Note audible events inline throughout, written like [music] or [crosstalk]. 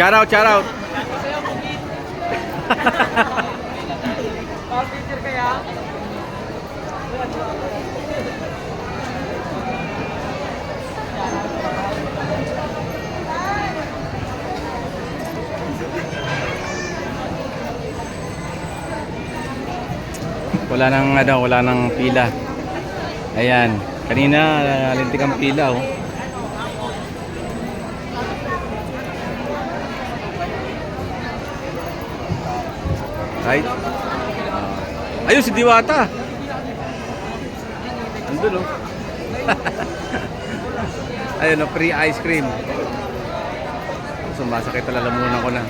Shout out, shout out. Wala nang ano, wala nang pila. Ayan. Kanina nalintik ang pila oh. Right? Ayun si Diwata. Andun oh. [laughs] Ayun oh, free ice cream. Sumasakit na lalamunan ko na.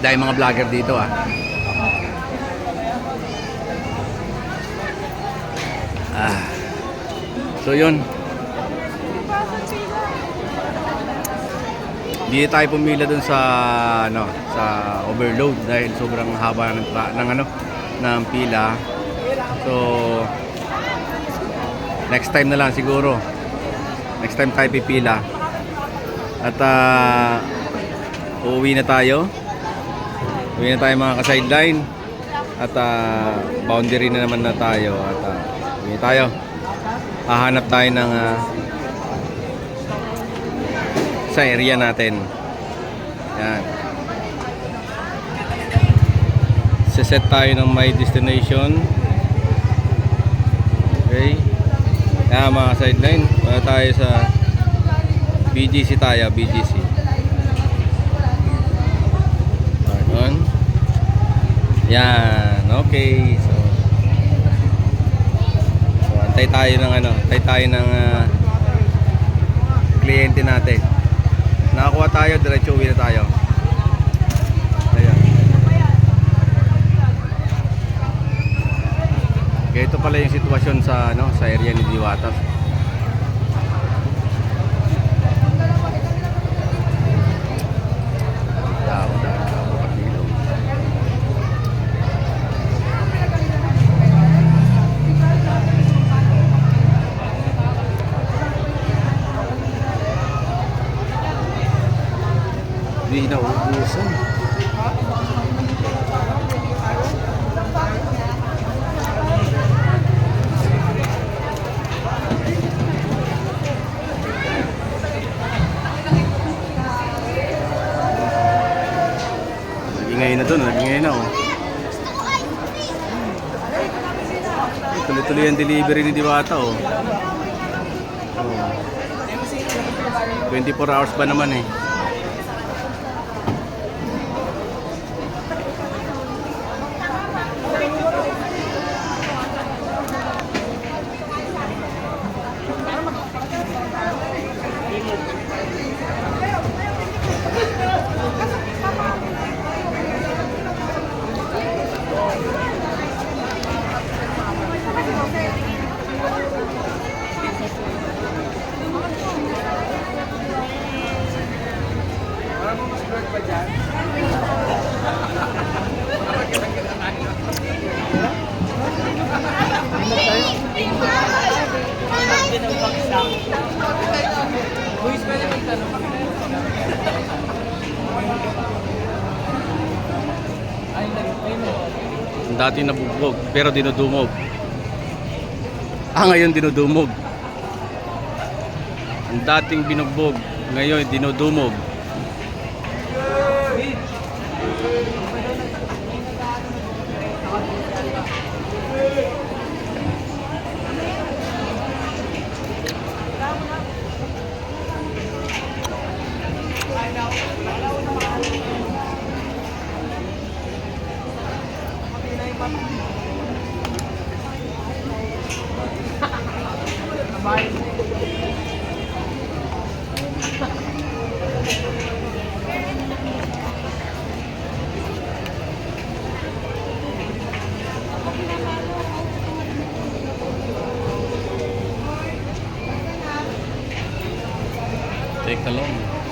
Dahil mga vlogger dito. Ah. So yun. Hindi tayo pumila dun sa ano, sa overload dahil sobrang haba ng, ng ano ng pila. So next time na lang siguro. Next time tayo pipila. At ah, uuwi na tayo. Uwi na tayo mga ka-sideline. At ah, boundary na naman na tayo. At ah, uwi tayo. Hahanap tayo ng ah, sa area natin. Yan. Siset tayo ng my destination. Okay. Yan mga sideline. Para tayo sa BGC tayo, BGC. Pardon. Yan, okay. So, antay tayo ng ano, antay tayo ng ah, kliyente natin. Nakakuha tayo, diretso uwi na tayo. Ayan. Ganito pala yung sitwasyon sa ano, sa area ni Diwata. Hindi na uubusan. Nagingay na doon, nagingay na oh. Tuloy-tuloy ang delivery ni Diwata oh. oh. 24 hours ba naman eh. Dati nabugbog, pero dinudumog. Ah, ngayon dinudumog. Ang dating binugbog, ngayon dinudumog. Take a long.